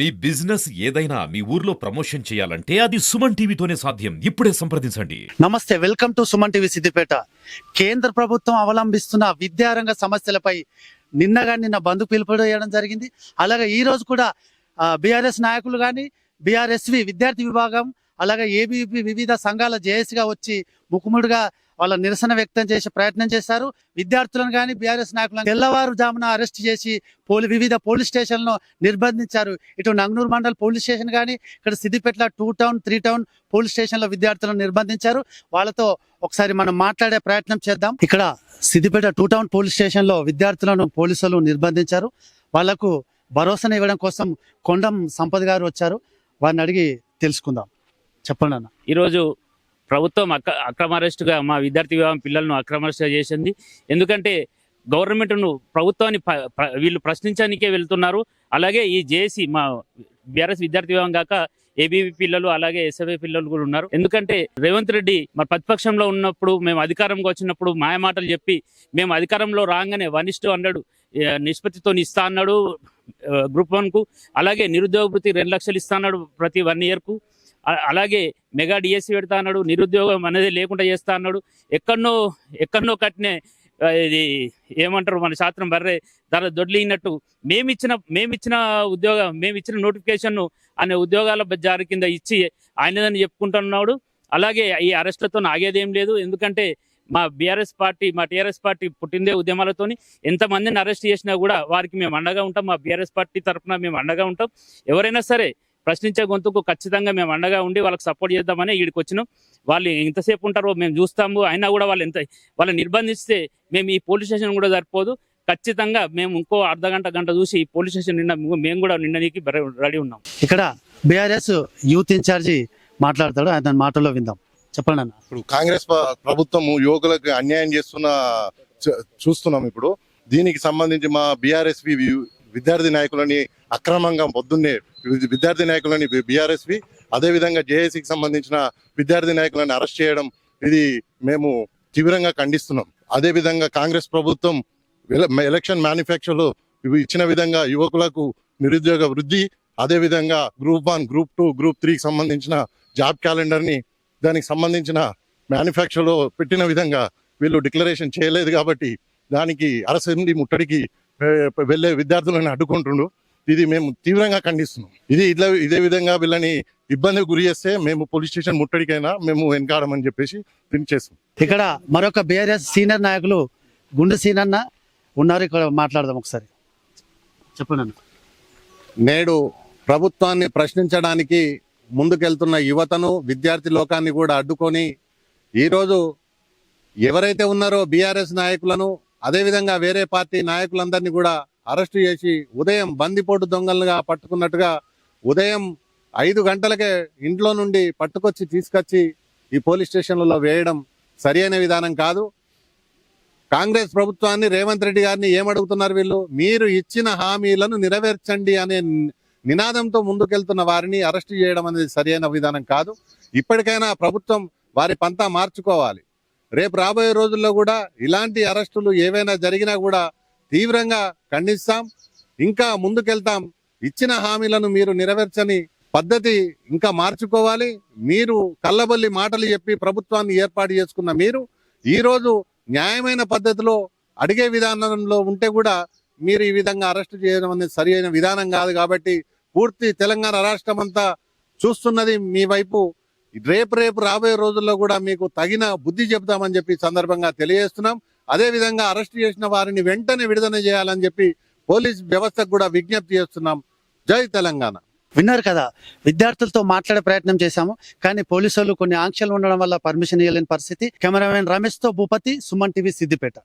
మీ business ఏదైనా మీ ఊర్లో promotion చేయాలంటే అది సుమన్ టీవీతోనే సాధ్యం. ఇప్పుడే సంప్రదించండి. నమస్తే welcome to Suman TV Siddipet. కేంద్ర ప్రభుత్వం అవలంబిస్తున్న విద్యారంగ సమస్యలపై నిన్నగా నిన్న బంధు పిలుపుడేయడం జరిగింది. అలాగే ఈ రోజు కూడా బీఆర్ఎస్ నాయకులు కానీ బీఆర్ఎస్వి విద్యార్థి విభాగం అలాగే ఏబీపీ వివిధ సంఘాల జేఏసీగా వచ్చి ముఖముడిగా వాళ్ళ నిరసన వ్యక్తం చేసే ప్రయత్నం చేశారు. విద్యార్థులను కానీ బీఆర్ఎస్ నాయకులను తెల్లవారుజామున అరెస్ట్ చేసి పోలి వివిధ పోలీస్ స్టేషన్లను నిర్బంధించారు. ఇటు నంగనూరు మండల్ పోలీస్ స్టేషన్ కానీ ఇక్కడ Siddipet two town three town police స్టేషన్లో విద్యార్థులను నిర్బంధించారు. వాళ్ళతో ఒకసారి మనం మాట్లాడే ప్రయత్నం చేద్దాం. ఇక్కడ సిద్దిపేట టూ టౌన్ పోలీస్ స్టేషన్లో విద్యార్థులను పోలీసులు నిర్బంధించారు. వాళ్ళకు భరోసాను ఇవ్వడం కోసం కొండం సంపద్ గారు వచ్చారు. వారిని అడిగి తెలుసుకుందాం. చెప్పండి అన్న. ఈరోజు ప్రభుత్వం అక్ర అక్రమ అరెస్టుగా మా విద్యార్థి విభాగం పిల్లలను అక్రమ చేసింది. ఎందుకంటే గవర్నమెంట్ను ప్రభుత్వాన్ని వీళ్ళు ప్రశ్నించడానికే వెళ్తున్నారు. అలాగే ఈ జేఏసీ మా బీఆర్ఎస్ విద్యార్థి విభాగం కాక ఏబీవీ పిల్లలు అలాగే ఎస్ఎఫ్ఐ పిల్లలు కూడా ఉన్నారు. ఎందుకంటే రేవంత్ రెడ్డి మరి ప్రతిపక్షంలో ఉన్నప్పుడు మేము అధికారంగా వచ్చినప్పుడు మాయ మాటలు చెప్పి మేము అధికారంలో రాగానే వన్ ఇస్టు అన్నాడు నిష్పత్తితో ఇస్తా అన్నాడు గ్రూప్ వన్కు అలాగే నిరుద్యోగ వృత్తి రెండు లక్షలు ఇస్తా అన్నాడు ప్రతి వన్ ఇయర్కు. అలాగే మెగా డిఎస్సి పెడతా అన్నాడు నిరుద్యోగం అనేది లేకుండా చేస్తా అన్నాడు. ఎక్కడనో ఎక్కడనో కట్టిన ఇది ఏమంటారు మన శాస్త్రం బర్రె ధర దొడ్లినట్టు మేమిచ్చిన మేమిచ్చిన ఉద్యోగం మేమిచ్చిన నోటిఫికేషన్ అనే ఉద్యోగాల జారి కింద ఇచ్చి ఆయనదని చెప్పుకుంటున్నాడు. అలాగే ఈ అరెస్టులతో ఆగేదేం లేదు. ఎందుకంటే మా బీఆర్ఎస్ పార్టీ మా టీఆర్ఎస్ పార్టీ పుట్టిందే ఉద్యమాలతోని ఎంతమందిని అరెస్ట్ చేసినా కూడా వారికి మేము అండగా ఉంటాం. మా బీఆర్ఎస్ పార్టీ తరఫున మేము అండగా ఉంటాం. ఎవరైనా సరే ప్రశ్నించే గొంతుకు ఖచ్చితంగా మేము అండగా ఉండి వాళ్ళకి సపోర్ట్ చేద్దామని వీడికి వచ్చినాం. వాళ్ళు ఎంతసేపు ఉంటారో మేము చూస్తాము. అయినా కూడా వాళ్ళు ఎంత వాళ్ళని నిర్బంధిస్తే మేము ఈ పోలీస్ స్టేషన్ కూడా సరిపోదు. ఖచ్చితంగా మేము ఇంకో అర్ధ గంట గంట చూసి ఈ పోలీస్ స్టేషన్ నిన్న మేము కూడా నిన్ననికి రెడీ ఉన్నాం. ఇక్కడ బీఆర్ఎస్ యూత్ ఇన్ఛార్జి మాట్లాడతాడు. ఆయన మాటల్లో విందాం. చెప్పండి అన్న. ఇప్పుడు కాంగ్రెస్ ప- ప్రభుత్వము యువకులకు అన్యాయం చేస్తున్న చూస్తున్నాం ఇప్పుడు. దీనికి సంబంధించి మా బీఆర్ఎస్వి విద్యార్థి నాయకులని అక్రమంగా పొద్దున్నే విద్యార్థి నాయకులని బీఆర్ఎస్వి అదేవిధంగా జేఏసీకి సంబంధించిన విద్యార్థి నాయకులను అరెస్ట్ చేయడం ఇది మేము తీవ్రంగా ఖండిస్తున్నాం. అదేవిధంగా కాంగ్రెస్ ప్రభుత్వం ఎలక్షన్ మేనిఫెక్చర్లో ఇచ్చిన విధంగా యువకులకు నిరుద్యోగ వృద్ధి అదేవిధంగా group one group two group త్రీకి సంబంధించిన జాబ్ క్యాలెండర్ని దానికి సంబంధించిన మ్యానుఫ్యాక్చర్లో పెట్టిన విధంగా వీళ్ళు డిక్లరేషన్ చేయలేదు కాబట్టి దానికి అసెంబ్లీ ముట్టడికి వెళ్ళే విద్యార్థులను అడ్డుకుంటుండు ఇది మేము తీవ్రంగా ఖండిస్తున్నాం. ఇది ఇట్లా ఇదే విధంగా వీళ్ళని ఇబ్బందికి గురి చేస్తే మేము పోలీస్ స్టేషన్ ముట్టడికైనా మేము వెనకాడమని చెప్పేసి దీన్ని చేస్తాం ఇక్కడ మరొక బీఆర్ఎస్ సీనియర్ నాయకులు గుండు సీనన్న ఉన్నారు. ఇక్కడ మాట్లాడదాం ఒకసారి. చెప్పండి అన్న. నేడు ప్రభుత్వాన్ని ప్రశ్నించడానికి ముందుకెళ్తున్న యువతను విద్యార్థి లోకాన్ని కూడా అడ్డుకొని ఈరోజు ఎవరైతే ఉన్నారో బీఆర్ఎస్ నాయకులను అదేవిధంగా వేరే పార్టీ నాయకులందరినీ కూడా అరెస్టు చేసి ఉదయం బందిపోటు దొంగలుగా పట్టుకున్నట్టుగా ఉదయం ఐదు గంటలకే ఇంట్లో నుండి పట్టుకొచ్చి తీసుకొచ్చి ఈ పోలీస్ స్టేషన్లలో వేయడం సరియైన విధానం కాదు. కాంగ్రెస్ ప్రభుత్వాన్ని రేవంత్ రెడ్డి గారిని ఏమడుగుతున్నారు వీళ్ళు? మీరు ఇచ్చిన హామీలను నెరవేర్చండి అనే నినాదంతో ముందుకెళ్తున్న వారిని అరెస్ట్ చేయడం అనేది సరైన విధానం కాదు. ఇప్పటికైనా ప్రభుత్వం వారి పంతా మార్చుకోవాలి. రేపు రాబోయే రోజుల్లో కూడా ఇలాంటి అరెస్టులు ఏవైనా జరిగినా కూడా తీవ్రంగా ఖండిస్తాం ఇంకా ముందుకెళ్తాం. ఇచ్చిన హామీలను మీరు నెరవేర్చని పద్ధతి ఇంకా మార్చుకోవాలి. మీరు కల్లబల్లి మాటలు చెప్పి ప్రభుత్వాన్ని ఏర్పాటు చేసుకున్న మీరు ఈరోజు న్యాయమైన పద్ధతిలో అడిగే విధానంలో ఉంటే కూడా మీరు ఈ విధంగా అరెస్ట్ చేయడం అనేది సరి అయిన విధానం కాదు కాబట్టి పూర్తి తెలంగాణ రాష్ట్రం అంతా చూస్తున్నది మీ వైపు. రేపు రేపు రాబోయే రోజుల్లో కూడా మీకు తగిన బుద్ధి చెబుతామని చెప్పి సందర్భంగా తెలియజేస్తున్నాం. అదే విధంగా అరెస్ట్ చేసిన వారిని వెంటనే విడుదల చేయాలని చెప్పి పోలీస్ వ్యవస్థకు కూడా విజ్ఞప్తి చేస్తున్నాం. జై తెలంగాణ. విన్నారు కదా విద్యార్థులతో మాట్లాడే ప్రయత్నం చేశాము కానీ పోలీసులు కొన్ని ఆంక్షలు ఉండడం వల్ల పర్మిషన్ ఇవ్వలేని పరిస్థితి. కెమెరామెన్ రమేష్తో భూపతి సుమన్ టీవీ సిద్దిపేట.